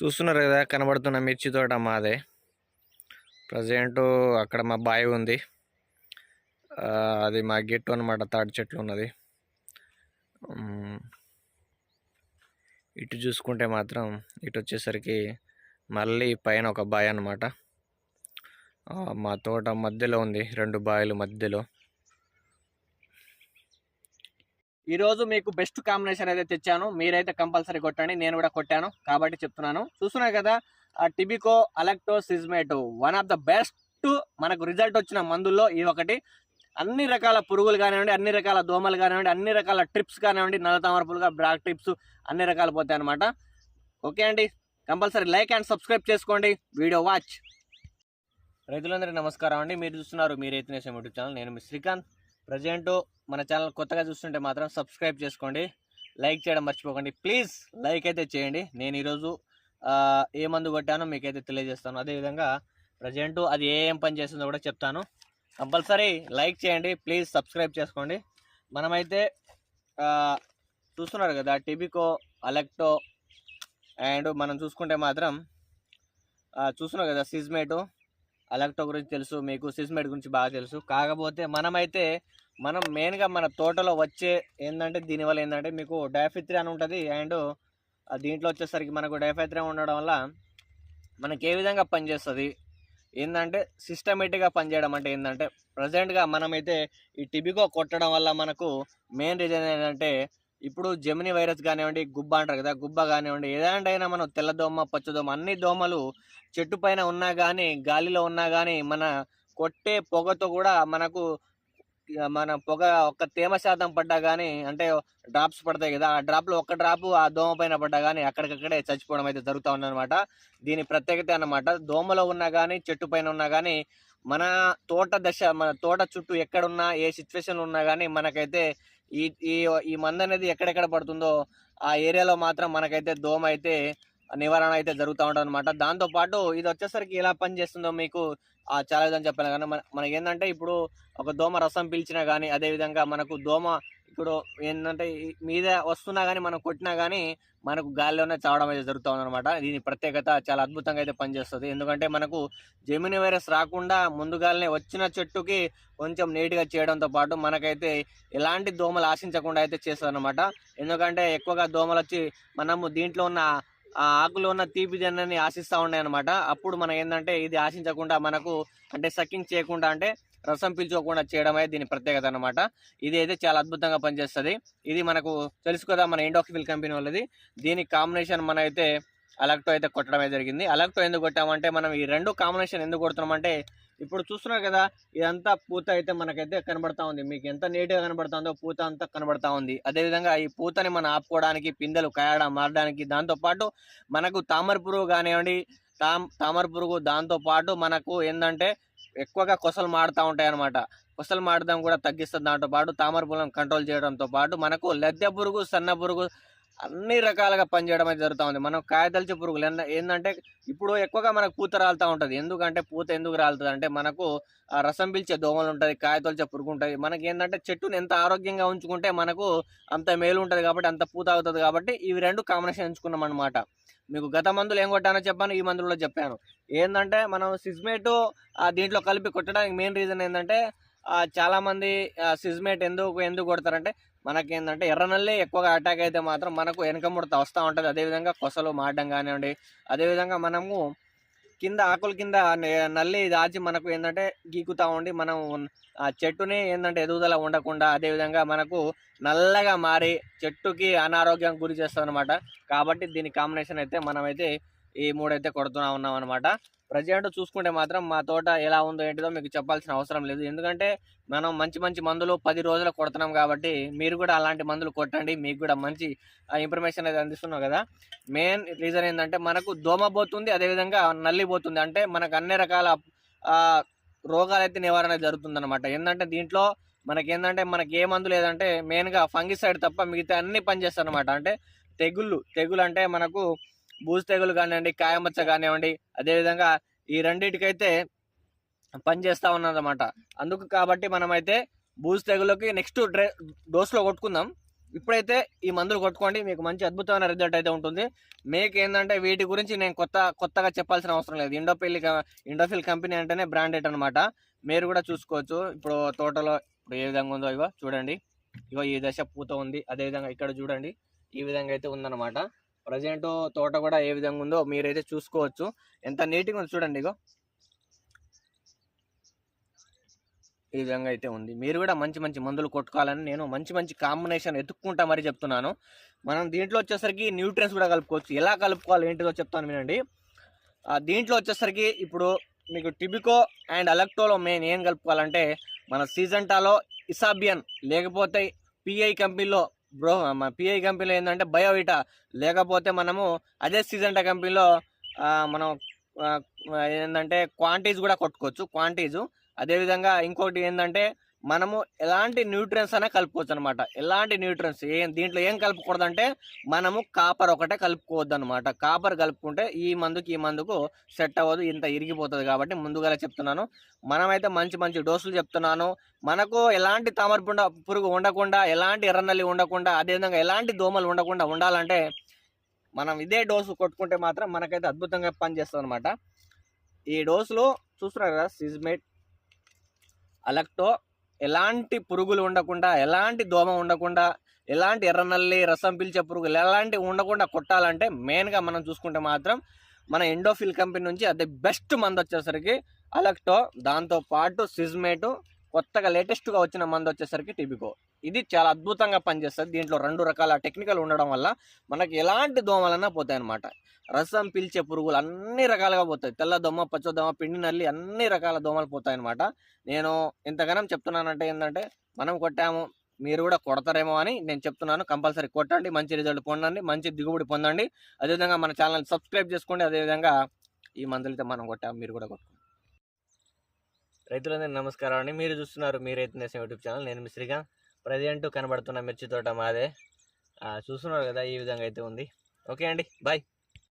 చూస్తున్నారు కదా కనబడుతున్న మిర్చి తోట మాదే. ప్రజెంట్ అక్కడ మా బావి ఉంది. అది మా గెట్టు అనమాట తాటి చెట్లు ఉన్నది. ఇటు చూసుకుంటే మాత్రం ఇటు వచ్చేసరికి మళ్ళీ పైన ఒక బావి అనమాట మా తోట మధ్యలో ఉంది రెండు బావిల మధ్యలో. ఈ రోజు మీకు బెస్ట్ కాంబినేషన్ అయితే తెచ్చాను. మీరైతే కంపల్సరీ కొట్టండి. నేను కూడా కొట్టాను. కాబట్టి చెప్తున్నాను. చూస్తున్నారు కదా ఆ టిబికో అలెక్టో సిజ్మేట్ వన్ ఆఫ్ ద బెస్ట్ మనకు రిజల్ట్ వచ్చిన మందుల్లో ఇది ఒకటి. అన్ని రకాల పురుగులు కానివ్వండి అన్ని రకాల దోమలు కానివ్వండి అన్ని రకాల ట్రిప్స్ కానివ్వండి నల్ల తామరపులుగా బ్లాక్ ట్రిప్స్ అన్ని రకాలు పోతాయి అనమాట ఓకే అండి. కంపల్సరీ లైక్ అండ్ సబ్స్క్రైబ్ చేసుకోండి. వీడియో వాచ్ రైతులందరికీ నమస్కారం అండి. మీరు చూస్తున్నారు మీ రైతు యూట్యూబ్ ఛానల్. నేను మీ శ్రీకాంత్. ప్రజెంట్ మన ఛానల్ కొత్తగా చూస్తుంటే మాత్రం సబ్స్క్రైబ్ చేసుకోండి. లైక్ చేయడం మర్చిపోకండి. ప్లీజ్ లైక్ అయితే చేయండి. నేను ఈరోజు ఏ మందు కొట్టానో మీకైతే తెలియజేస్తాను. అదేవిధంగా ప్రజెంట్ అది ఏ ఏం పని చేస్తుందో కూడా చెప్తాను. కంపల్సరీ లైక్ చేయండి. ప్లీజ్ సబ్స్క్రైబ్ చేసుకోండి. మనమైతే చూస్తున్నారు కదా టిబికో అలెక్టో అండ్ మనం చూసుకుంటే మాత్రం చూస్తున్నారు కదా సిజ్మేటో. అలెక్టో గురించి తెలుసు మీకు సిస్మెడ్ గురించి బాగా తెలుసు. కాకపోతే మనమైతే మనం మెయిన్గా మన తోటలో వచ్చే ఏంటంటే దీనివల్ల ఏంటంటే మీకు డయాఫిత్రి అని ఉంటుంది. అండ్ దీంట్లో వచ్చేసరికి మనకు డయాఫిత్రి ఉండడం వల్ల మనకి ఏ విధంగా పనిచేస్తుంది? ఏంటంటే సిస్టమేటిక్గా పనిచేయడం అంటే ఏంటంటే ప్రజెంట్గా మనమైతే ఈ టిబికో కొట్టడం వల్ల మనకు మెయిన్ రీజన్ ఏంటంటే ఇప్పుడు జెమిని వైరస్ కానివ్వండి గుబ్బ అంటారు కదా గుబ్బ కానివ్వండి ఏదంటైనా మనం తెల్లదోమ పచ్చదోమ అన్ని దోమలు చెట్టు పైన ఉన్నా కానీ గాలిలో ఉన్నా కానీ మన కొట్టే పొగతో కూడా మనకు మన పొగ ఒక తేమ శాతం పడ్డా కానీ అంటే డ్రాప్స్ పడతాయి కదా ఆ డ్రాప్లో ఒక్క డ్రాప్ ఆ దోమ పైన పడ్డా కానీ అక్కడికక్కడే చచ్చిపోవడం అయితే జరుగుతూ ఉందన్నమాట. దీని ప్రత్యేకత అన్నమాట దోమలో ఉన్నా కానీ చెట్టు పైన ఉన్నా కానీ మన తోట దశ మన తోట చుట్టూ ఎక్కడున్నా ఏ సిచ్యువేషన్లో ఉన్నా కానీ మనకైతే ఈ ఈ ఈ మందు అనేది ఎక్కడెక్కడ పడుతుందో ఆ ఏరియాలో మాత్రం మనకైతే దోమ అయితే నివారణ అయితే జరుగుతూ ఉంటుంది అనమాట దాంతోపాటు ఇది వచ్చేసరికి ఎలా పనిచేస్తుందో మీకు ఆ, చాలా విధంగా చెప్పాను కానీ మన మనకి ఏంటంటే ఇప్పుడు ఒక దోమ రసం పీల్చినా కానీ అదేవిధంగా మనకు దోమ ఇప్పుడు ఏంటంటే మీద వస్తున్నా కానీ మనం కొట్టినా కానీ మనకు గాలిలోనే చావడం అయితే జరుగుతూ ఉందన్నమాట. దీని ప్రత్యేకత చాలా అద్భుతంగా అయితే పనిచేస్తుంది. ఎందుకంటే మనకు జెమిని వైరస్ రాకుండా ముందుగానే వచ్చిన చెట్టుకి కొంచెం నీట్గా చేయడంతో పాటు మనకైతే ఎలాంటి దోమలు ఆశించకుండా అయితే చేస్తుంది అనమాట ఎందుకంటే ఎక్కువగా దోమలు వచ్చి మనము దీంట్లో ఉన్న ఆ ఆకులో ఉన్న తీపి జన్నాన్ని ఆశిస్తూ ఉన్నాయి అనమాట అప్పుడు మనం ఏంటంటే ఇది ఆశించకుండా మనకు అంటే సక్కింగ్ చేయకుండా అంటే రసం పీల్చుకోకుండా చేయడం అనేది దీని ప్రత్యేకత అనమాట ఇది అయితే చాలా అద్భుతంగా పనిచేస్తుంది. ఇది మనకు తెలుసు కదా మన ఇండాక్సిఫిల్ కంపెనీ వాళ్ళది. దీని కాంబినేషన్ మన అయితే అలక్టో అయితే కొట్టడమే జరిగింది. అలక్టో ఎందుకు కొట్టామంటే మనం ఈ రెండు కాంబినేషన్ ఎందుకు కొడుతున్నామంటే ఇప్పుడు చూస్తున్నారు కదా ఇదంతా పూత అయితే మనకైతే కనబడతా ఉంది. మీకు ఎంత నీట్గా కనబడుతుందో పూత అంతా కనబడతా ఉంది. అదేవిధంగా ఈ పూతని మనం ఆపుకోవడానికి పిందెలు కాయడం మారడానికి దాంతోపాటు మనకు తామర పురుగు కానివ్వండి తామ్ తామర పురుగు దాంతోపాటు మనకు ఏంటంటే ఎక్కువగా కొసలు మాడుతూ ఉంటాయి అన్నమాట కొసలు మాడడం కూడా తగ్గిస్తుంది. దాంతో పాటు తామర పురుగులను కంట్రోల్ చేయడంతో పాటు మనకు లద్దె పురుగు సన్న పురుగు అన్ని రకాలుగా పనిచేయడం అయితే జరుగుతూ ఉంది. మనం కాయదల్చే పురుగులు. ఏంటంటే ఇప్పుడు ఎక్కువగా మనకు పూత రాలుతూ ఉంటుంది. ఎందుకంటే పూత ఎందుకు రాలుతుంది అంటే మనకు ఆ రసం పిలిచే దోమలు ఉంటుంది కాయతొలిచే పురుగు ఉంటుంది. మనకి ఏంటంటే చెట్టుని ఎంత ఆరోగ్యంగా ఉంచుకుంటే మనకు అంత మేలు ఉంటుంది కాబట్టి అంత పూత అవుతుంది కాబట్టి ఇవి రెండు కాంబినేషన్ ఎంచుకున్నాం అనమాట మీకు గత మందులు ఏం కొట్టానో చెప్పాను ఈ మందులో చెప్పాను. ఏంటంటే మనం సిజ్మేటు దీంట్లో కలిపి కొట్టడానికి మెయిన్ రీజన్ ఏంటంటే చాలామంది సిజ్మేట్ ఎందుకు ఎందుకు కొడతారంటే మనకి ఏంటంటే ఎర్రనల్లి ఎక్కువగా అటాక్ అయితే మాత్రం మనకు వెనక ముడత వస్తూ ఉంటుంది. అదేవిధంగా కొసలు మాడడం కానివ్వండి అదేవిధంగా మనము కింద ఆకుల కింద నల్లి దాచి మనకు ఏంటంటే గీకుతా ఉండి మనం ఆ చెట్టుని ఏంటంటే ఎదుగుదల ఉండకుండా అదేవిధంగా మనకు నల్లగా మారి చెట్టుకి అనారోగ్యం గురి చేస్తుంది అనమాట కాబట్టి దీని కాంబినేషన్ అయితే మనమైతే ఈ మూడైతే కొడుతున్నా ఉన్నాం అనమాట ప్రజెంట్ చూసుకుంటే మాత్రం మా తోట ఎలా ఉందో ఏంటిదో మీకు చెప్పాల్సిన అవసరం లేదు. ఎందుకంటే మనం మంచి మంచి మందులు పది రోజులు కొడుతున్నాం కాబట్టి మీరు కూడా అలాంటి మందులు కొట్టండి. మీకు కూడా మంచి ఇన్ఫర్మేషన్ అయితే అందిస్తున్నాం కదా. మెయిన్ రీజన్ ఏంటంటే మనకు దోమ పోతుంది అదేవిధంగా నల్లి పోతుంది. అంటే మనకు అన్ని రకాల రోగాలైతే నివారణ జరుగుతుంది అనమాట ఏంటంటే దీంట్లో మనకి ఏంటంటే మనకి ఏ మందు లేదంటే మెయిన్గా ఫంగిసైడ్ తప్ప మిగతా అన్ని పనిచేస్తాయి అనమాట అంటే తెగుళ్ళు తెగులు అంటే మనకు బూజు తెగులు కానివ్వండి కాయమచ్చ కానివ్వండి అదేవిధంగా ఈ రెండింటికైతే పనిచేస్తూ ఉన్నదన్నమాట అందుకు కాబట్టి మనమైతే బూజు తెగులకి నెక్స్ట్ డ్రె డోస్లో కొట్టుకుందాం. ఇప్పుడైతే ఈ మందులు కొట్టుకోండి మీకు మంచి అద్భుతమైన రిజల్ట్ అయితే ఉంటుంది. మీకు ఏంటంటే వీటి గురించి నేను కొత్త కొత్తగా చెప్పాల్సిన అవసరం లేదు. ఇండోఫిల్ ఇండోఫిల్ కంపెనీ అంటేనే బ్రాండెడ్ అనమాట మీరు కూడా చూసుకోవచ్చు. ఇప్పుడు తోటలో ఇప్పుడు ఏ విధంగా ఉందో ఇవో చూడండి. ఇగో ఈ దశ పూత ఉంది. అదే విధంగా ఇక్కడ చూడండి. ఈ విధంగా అయితే ఉందన్నమాట. ప్రజెంట్ తోట కూడా ఏ విధంగా ఉందో మీరైతే చూసుకోవచ్చు. ఎంత నీట్గా ఉంది చూడండి ఇగో. ఈ విధంగా అయితే ఉంది. మీరు కూడా మంచి మంచి మందులు కొట్టుకోవాలని నేను మంచి మంచి కాంబినేషన్ ఎత్తుక్కుంటా మరి చెప్తున్నాను. మనం దీంట్లో వచ్చేసరికి న్యూట్రియన్స్ కూడా కలుపుకోవచ్చు. ఎలా కలుపుకోవాలి ఏంటిదో చెప్తాను వినండి. దీంట్లో వచ్చేసరికి ఇప్పుడు మీకు టిబికో అండ్ అలెక్టోలో మెయిన్ ఏం కలుపుకోవాలంటే మన సీజంటాలో ఇసాబియన్ లేకపోతే పిఐ కంపెనీలో బ్రో మన పిఐ కంపెనీలో ఏంటంటే బయోవిటా లేకపోతే మనము అదే సీజంటా కంపెనీలో మనం ఏంటంటే క్వాంటిటీస్ కూడా కొట్టుకోవచ్చు. క్వాంటిటీస్ అదేవిధంగా ఇంకోటి ఏంటంటే మనము ఎలాంటి న్యూట్రియన్స్ అయినా కలుపుకోవచ్చు అనమాట ఎలాంటి న్యూట్రియన్స్? ఏం దీంట్లో ఏం కలుపుకూడదు అంటే మనము కాపర్ ఒకటే కలుపుకోవద్దు అనమాట కాపర్ కలుపుకుంటే ఈ మందుకి ఈ మందుకు సెట్ అవ్వదు ఇంత ఇరిగిపోతుంది కాబట్టి ముందుగా చెప్తున్నాను. మనమైతే మంచి మంచి డోసులు చెప్తున్నాను. మనకు ఎలాంటి తామరపుండ పురుగు ఉండకుండా ఎలాంటి ఎర్రనల్లి ఉండకుండా అదేవిధంగా ఎలాంటి దోమలు ఉండకుండా ఉండాలంటే మనం ఇదే డోసు కొట్టుకుంటే మాత్రం మనకైతే అద్భుతంగా పనిచేస్తుంది అనమాట ఈ డోసులో చూస్తున్నారు? కదా సిజ్మేట్ అలక్టో ఎలాంటి పురుగులు ఉండకుండా ఎలాంటి దోమ ఉండకుండా ఎలాంటి ఎర్రనల్లి రసం పీల్చే పురుగులు ఎలాంటివి ఉండకుండా కొట్టాలంటే మెయిన్గా మనం చూసుకుంటే మాత్రం మన ఎండోఫిల్ కంపెనీ నుంచి అది బెస్ట్ మందు వచ్చేసరికి అలక్టో దాంతో పాటు సిజ్మేటు కొత్తగా లేటెస్ట్గా వచ్చిన మందు వచ్చేసరికి టిబికో. ఇది చాలా అద్భుతంగా పనిచేస్తుంది. దీంట్లో రెండు రకాల టెక్నికల్ ఉండడం వల్ల మనకి ఎలాంటి దోమలన్నా పోతాయి అనమాట రసం పీల్చే పురుగులు అన్ని రకాలుగా పోతాయి. తెల్ల దోమ పచ్చ దోమ పిండి నల్లి అన్ని రకాల దోమలు పోతాయి అన్నమాట నేను ఇంతగానం చెప్తున్నానంటే ఏంటంటే మనం కొట్టాము మీరు కూడా కొడతారేమో అని నేను చెప్తున్నాను. కంపల్సరీ కొట్టండి మంచి రిజల్ట్ పొందండి మంచి దిగుబడి పొందండి. అదేవిధంగా మన ఛానల్ సబ్స్క్రైబ్ చేసుకోండి. అదేవిధంగా ఈ మందులతో మనం కొట్టాము మీరు కూడా కొట్టుకోండి. రైతులందరికీ నమస్కారం అండి మీరు చూస్తున్నారు మీ రైతు నేసం యూట్యూబ్ ఛానల్. నేను మిశ్రీగా ప్రజెంట్ కనబడుతున్న మిర్చి తోట మాదే. చూస్తున్నారు కదా ఈ విధంగా అయితే ఉంది. ఓకే అండి. బాయ్.